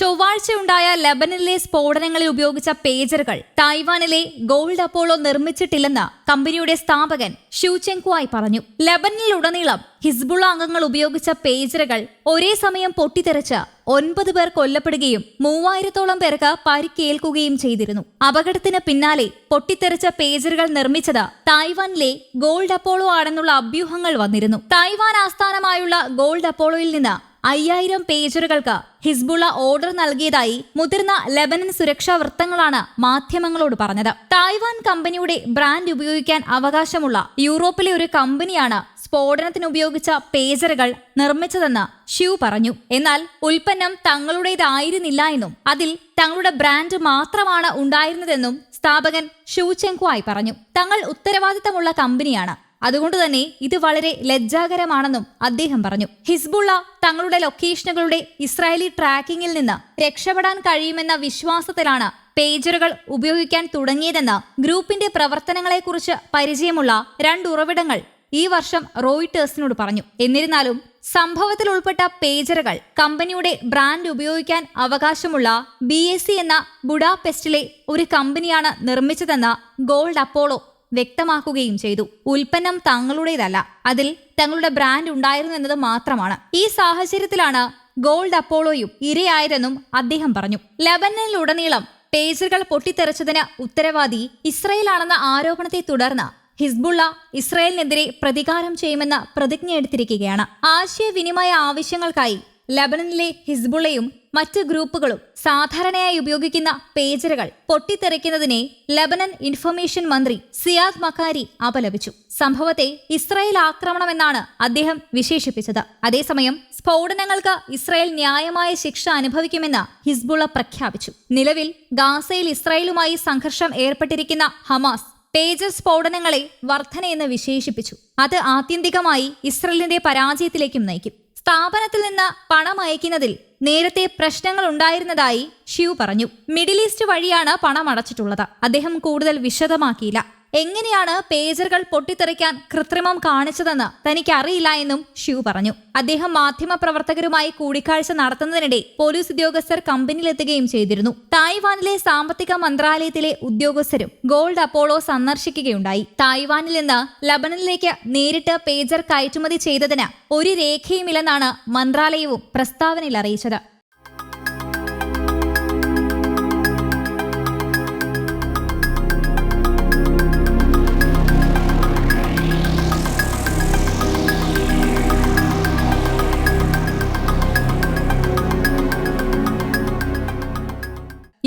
ചൊവ്വാഴ്ചയുണ്ടായ ലബനനിലെ സ്ഫോടനങ്ങളിൽ ഉപയോഗിച്ച പേജറുകൾ തായ്വാനിലെ gold Apollo നിർമ്മിച്ചിട്ടില്ലെന്ന് കമ്പനിയുടെ സ്ഥാപകൻ ഷൂചെങ്കുവായി പറഞ്ഞു. ലബനനിലുടനീളം ഹിസ്ബുള അംഗങ്ങൾ ഉപയോഗിച്ച പേജറുകൾ ഒരേ സമയം പൊട്ടിത്തെറിച്ച് ഒൻപത് പേർ കൊല്ലപ്പെടുകയും മൂവായിരത്തോളം പേർക്ക് പരിക്കേൽക്കുകയും ചെയ്തിരുന്നു. അപകടത്തിന് പിന്നാലെ പൊട്ടിത്തെറിച്ച പേജറുകൾ നിർമ്മിച്ചത് തായ്വാനിലെ ഗോൾഡ് അപ്പോളോ ആണെന്നുള്ള അഭ്യൂഹങ്ങൾ വന്നിരുന്നു. തായ്വാൻ ആസ്ഥാനമായുള്ള ഗോൾഡ് അപ്പോളോയിൽ നിന്ന് അയ്യായിരം പേജറുകൾക്ക് ഹിസ്ബുള്ള ഓർഡർ നൽകിയതായി മുതിർന്ന ലെബനൻ സുരക്ഷാ വൃത്തങ്ങളാണ് മാധ്യമങ്ങളോട് പറഞ്ഞത്. തായ്വാൻ കമ്പനിയുടെ ബ്രാൻഡ് ഉപയോഗിക്കാൻ അവകാശമുള്ള യൂറോപ്പിലെ ഒരു കമ്പനിയാണ് സ്ഫോടനത്തിന് ഉപയോഗിച്ച പേജറുകൾ നിർമ്മിച്ചതെന്ന് ഷ്യൂ പറഞ്ഞു. എന്നാൽ ഉൽപ്പന്നം തങ്ങളുടേതായിരുന്നില്ല എന്നും അതിൽ തങ്ങളുടെ ബ്രാൻഡ് മാത്രമാണ് ഉണ്ടായിരുന്നതെന്നും സ്ഥാപകൻ ഷൂ ചെങ്കുവായി പറഞ്ഞു. തങ്ങൾ ഉത്തരവാദിത്തമുള്ള കമ്പനിയാണ്. അതുകൊണ്ട് തന്നെ ഇത് വളരെ ലജ്ജാകരമാണെന്നും അദ്ദേഹം പറഞ്ഞു. ഹിസ്ബുള്ള തങ്ങളുടെ ലൊക്കേഷനുകളുടെ ഇസ്രായേലി ട്രാക്കിംഗിൽ നിന്ന് രക്ഷപ്പെടാൻ കഴിയുമെന്ന വിശ്വാസത്തിലാണ് പേജറുകൾ ഉപയോഗിക്കാൻ തുടങ്ങിയതെന്ന് ഗ്രൂപ്പിന്റെ പ്രവർത്തനങ്ങളെക്കുറിച്ച് പരിചയമുള്ള രണ്ട് ഉറവിടങ്ങൾ ഈ വർഷം റോയിട്ടേഴ്സിനോട് പറഞ്ഞു. എന്നിരുന്നാലും സംഭവത്തിൽ ഉൾപ്പെട്ട പേജറുകൾ കമ്പനിയുടെ ബ്രാൻഡ് ഉപയോഗിക്കാൻ അവകാശമുള്ള ബി എസ് സി എന്ന ബുഡാപെസ്റ്റിലെ ഒരു കമ്പനിയാണ് നിർമ്മിച്ചതെന്ന് ഗോൾഡ് അപ്പോളോ വ്യക്തമാക്കുകയും ചെയ്തു. ഉൽപ്പന്നം തങ്ങളുടേതല്ല. അതിൽ തങ്ങളുടെ ബ്രാൻഡ് ഉണ്ടായിരുന്നു എന്നത് മാത്രമാണ്. ഈ സാഹചര്യത്തിലാണ് ഗോൾഡ് അപ്പോളോയും ഇരയായതെന്നും അദ്ദേഹം പറഞ്ഞു. ലബനനിലുടനീളം പേജറുകൾ പൊട്ടിത്തെറിച്ചതിന് ഉത്തരവാദി ഇസ്രയേലാണെന്ന ആരോപണത്തെ തുടർന്ന് ഹിസ്ബുള്ള ഇസ്രയേലിനെതിരെ പ്രതികാരം ചെയ്യുമെന്ന് പ്രതിജ്ഞയെടുത്തിരിക്കുകയാണ്. ആശയവിനിമയ ആവശ്യങ്ങൾക്കായി ലബനനിലെ ഹിസ്ബുളയും മറ്റ് ഗ്രൂപ്പുകളും സാധാരണയായി ഉപയോഗിക്കുന്ന പേജറുകൾ പൊട്ടിത്തെറിക്കുന്നതിനെ ലബനൻ ഇൻഫർമേഷൻ മന്ത്രി സിയാദ് മക്കാരി അപലപിച്ചു. സംഭവത്തെ ഇസ്രായേൽ ആക്രമണമെന്നാണ് അദ്ദേഹം വിശേഷിപ്പിച്ചത്. അതേസമയം സ്ഫോടനങ്ങൾക്ക് ഇസ്രായേൽ ന്യായമായ ശിക്ഷ അനുഭവിക്കുമെന്ന് ഹിസ്ബുള പ്രഖ്യാപിച്ചു. നിലവിൽ ഗാസയിൽ ഇസ്രായേലുമായി സംഘർഷം ഏർപ്പെട്ടിരിക്കുന്ന ഹമാസ് പേജർ സ്ഫോടനങ്ങളെ വർധനയെന്ന് വിശേഷിപ്പിച്ചു. അത് ആത്യന്തികമായി ഇസ്രയേലിന്റെ പരാജയത്തിലേക്കും നയിക്കും. സ്ഥാപനത്തിൽ നിന്ന് പണം അയക്കുന്നതിൽ നേരത്തെ പ്രശ്നങ്ങൾ ഉണ്ടായിരുന്നതായി ഷിവ് പറഞ്ഞു. മിഡിൽ ഈസ്റ്റ് വഴിയാണ് പണം അടച്ചിട്ടുള്ളത്. അദ്ദേഹം കൂടുതൽ വിശദമാക്കിയില്ല. എങ്ങനെയാണ് പേജറുകൾ പൊട്ടിത്തെറിക്കാൻ കൃത്രിമം കാണിച്ചതെന്ന് തനിക്കറിയില്ല എന്നും ഷ്യൂ പറഞ്ഞു. അദ്ദേഹം മാധ്യമപ്രവർത്തകരുമായി കൂടിക്കാഴ്ച നടത്തുന്നതിനിടെ പോലീസ് ഉദ്യോഗസ്ഥർ കമ്പനിയിലെത്തുകയും ചെയ്തിരുന്നു. തായ്വാനിലെ സാമ്പത്തിക മന്ത്രാലയത്തിലെ ഉദ്യോഗസ്ഥരും ഗോൾഡ് അപ്പോളോ സന്ദർശിക്കുകയുണ്ടായി. തായ്വാനിൽ നിന്ന് ലബനനിലേക്ക് നേരിട്ട് പേജർ കയറ്റുമതി ചെയ്തതിന് ഒരു രേഖയുമില്ലെന്നാണ് മന്ത്രാലയവും പ്രസ്താവനയിൽ അറിയിച്ചത്.